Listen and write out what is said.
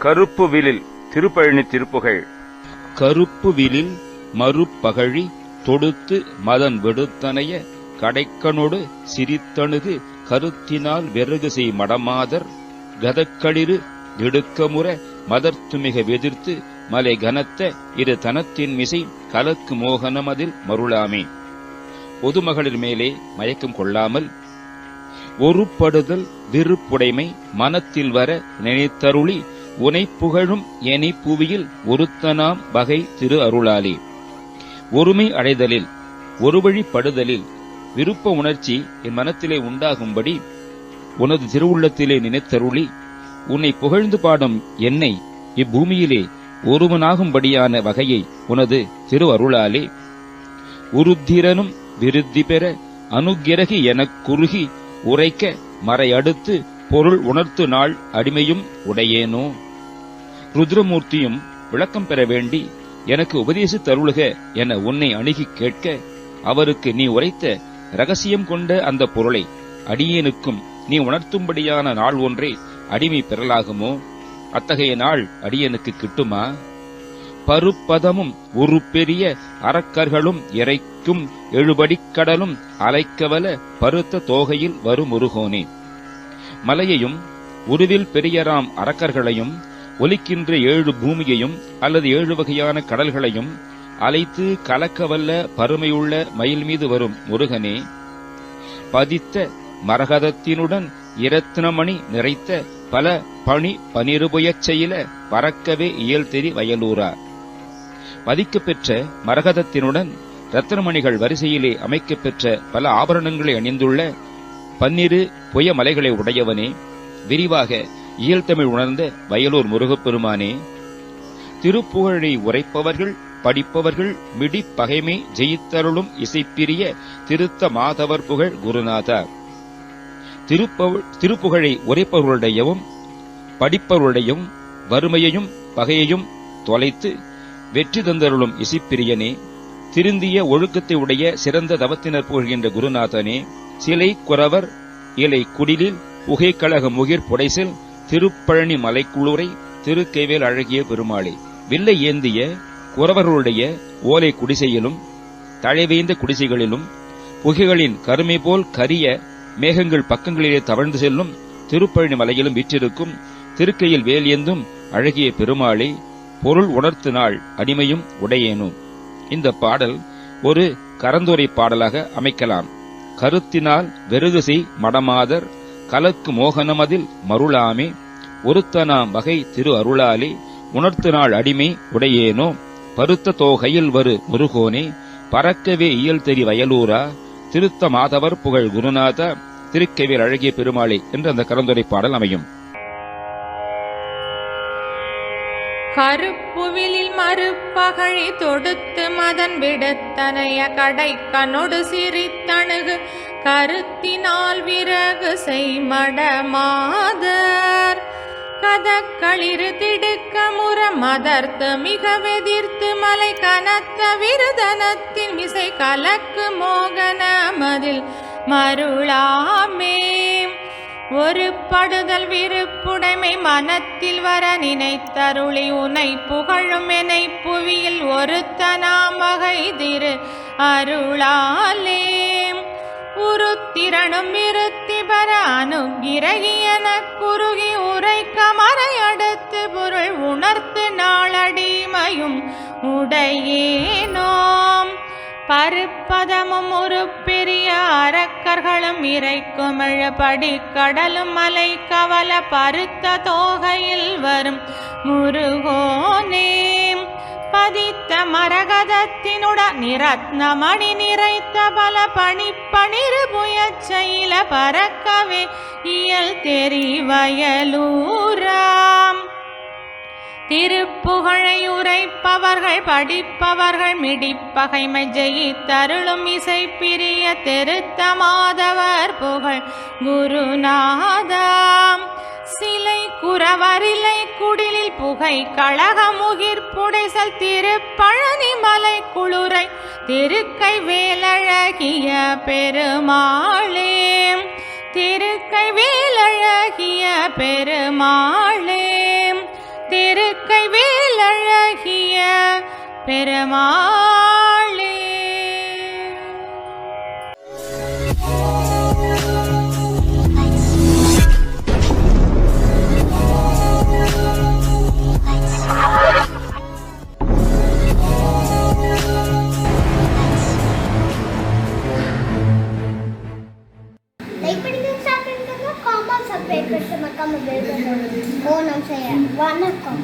கருப்பு விலில் திருப்பழனி திருப்புகழ் கருப்பு விலில் மறுப்பகழி தொடுத்து மதன் விடுத்தனைய கடைக்கனொடு சிரித்தணுகு கருத்தினால் வெறுகு செய் மடமாதர். கதக்களிறு திடுக்கமுற மதர்த்துமிக வெதிர்த்து மலை கனத்த இரு தனத்தின் மிசை கலக்கு மோகனமதில் மருளாமே. பொதுமகளிர் மேலே மயக்கம் கொள்ளாமல் ஒருப்படுதல் விருப்புடைமை மனத்தில் வர நினைத்தருளி உனை புகழும் எனி புவியில் ஒருத்தனாம் வகை திரு அருளாலே. ஒருமை அடைதலில் ஒருவழிப்படுதலில் விருப்ப உணர்ச்சி என் மனத்திலே உண்டாகும்படி உனது திருவுள்ளத்திலே நினைத்தருளி உன்னை புகழ்ந்து பாடும் என்னை இப்பூமியிலே ஒருவனாகும்படியான வகையை உனது திரு அருளாலே உருத்திரனும் விருத்தி பெற அனுகிரகி எனக் குறுகி உரைக்க மறையடுத்து பொருள் உணர்த்து நாள் அடிமையும் உடையேனோ. ருத்ரமூர்த்தியும் விளக்கம் பெற வேண்டி எனக்கு உபதேசித்தருளுக என உன்னை அணுகி கேட்க அவருக்கு நீ உரைத்த ரகசியம் கொண்ட அந்த பொருளை அடியேனுக்கும் நீ உணர்த்தும்படியான நாள் ஒன்றே அடிமை பெறலாகுமோ? அத்தகைய நாள் அடியனுக்கு கிட்டுமா? பருப்பதமும் ஒரு பெரிய அரக்கர்களும் இறைக்கும் எழுபடிக்கடலும் அலைக்கவல பருத்த தோகையில் வரும் முருகோனே மலையையும் உருவில் பெரியராம் அரக்கர்களையும் ஒலிக்கின்ற ஏழு பூமியையும் அல்லது ஏழு வகையான கடல்களையும் அலைத்து கலக்கவல்ல பருமையுள்ள மயில் மீது வரும் முருகனே பதித்த மரகதத்தினுடன் இரத்தினமணி நிறைத்த பல பணி பனிருபுயச் செயல பறக்கவே இயல்தெரி வயலூரா. பதிக்கப் பெற்ற மரகதத்தினுடன் ரத்னமணிகள் வரிசையிலே அமைக்கப் பெற்ற பல ஆபரணங்களை அணிந்துள்ள பன்னிரு புய மலைகளை உடையவனே விரிவாக இயல்தமிழ் உணர்ந்த வயலூர் முருகப்பெருமானே திருப்புகழை உரைப்பவர்கள் படிப்பவர்கள் மிடி பகைமை ஜெயித்தருளும் இசைப்பிரிய திருத்த மாதவர் புகழ் குருநாதா. திருப்புகழை உரைப்பவர்களுடையவும் படிப்பவருடையும் வறுமையையும் பகையையும் தொலைத்து வெற்றி தந்தருளும் இசைப்பிரியனே திருந்திய ஒழுக்கத்தை உடைய சிறந்த தவத்தினர் புகழ்கின்ற குருநாதனே சிலை குறவர் இலை குடிலில் புகைக்கழக முகிர் புடைசில் திருப்பழனி மலைக்குளுரை திருக்கைவேல் அழகிய பெருமாளே. வில்லை ஏந்திய குறவர்களுடைய ஓலை குடிசையிலும் தழைவேந்த குடிசைகளிலும் புகைகளின் கருமை போல் கரிய மேகங்கள் பக்கங்களிலே தவழ்ந்து செல்லும் திருப்பழனி மலையிலும் விற்றிருக்கும் திருக்கையில் வேல் ஏந்தும் அழகிய பெருமாளே பொருள் உணர்த்து நாள் அடிமையும் உடையேனும் இந்த பாடல் ஒரு கரந்துரை பாடலாக அமைக்கலாம். கருத்தினால் வெறுகுசை மடமாதர் கலக்கு மோகனமதில் மருளாமே ஒருத்தனாம் வகை திரு அருளாலே உணர்த்து நாள் அடிமை உடையேனோ? பருத்த தோகையில் வரு முருகோனே பறக்கவே இயல் தெரி வயலூரா திருத்த மாதவர் புகழ் குருநாத திருக்கவியல் அழகிய பெருமாளே என்று அந்த கரந்துரை பாடல் அமையும். கருப்புவிலில் மறுப்பகழி தொடுத்து மதன் விடத்தனைய கடை கனொடு சிரித்தணுகு கருத்தினால் விறகு செய்மடமாதர் கதக்களிரு திடுக்க முற மதர்த்து மிக வெதிர்த்து மலை கனத்த விருதனத்தின் மிசை கலக்கு மோகன மதில் மருளாமே. ஒரு படுதல் விருப்புடைமை மனத்தில் வர நினைத்தருளி உனை புகழும் என புவியில் ஒருத்தனாம் வகை திரு அருளாலே. உருத்திரனும் இருத்த பர அனுகிரகியன குறுகி உரைக்க மறையடுத்து பொருள் உணர்த்து நாளடிமையும் உடையேனோம். பருப்பதமும் ஒரு பெரிய அரக்கர்களும் இறைக்குமிழ கடலும் மலை கவல பருத்த தோகையில் வரும் முருகோனே. பதித்த மரகதத்தினுட நிரத்னமணி நிறைத்த பல பணிப்பணிறு புயச்சையில பறக்கவே இயல் தெரிவயலூராம். திருப்புகழை உரைப்பவர்கள் படிப்பவர்கள் மிடிப்பகைமை ஜெயித்தருளும் இசை பிரிய தெருத்த மாதவர் புகழ் குருநாதாம் சிலை குறவரிலை குடி புகை கழகமுகிர் புடைசல் திருப்பழனி மலை குளுரை திருக்கை வேலழகிய பெருமாளே. திருக்கை வேலழகிய பெருமாளே. திருக்கை வேலழகிய பெருமாளே. செய்ய வணக்கம்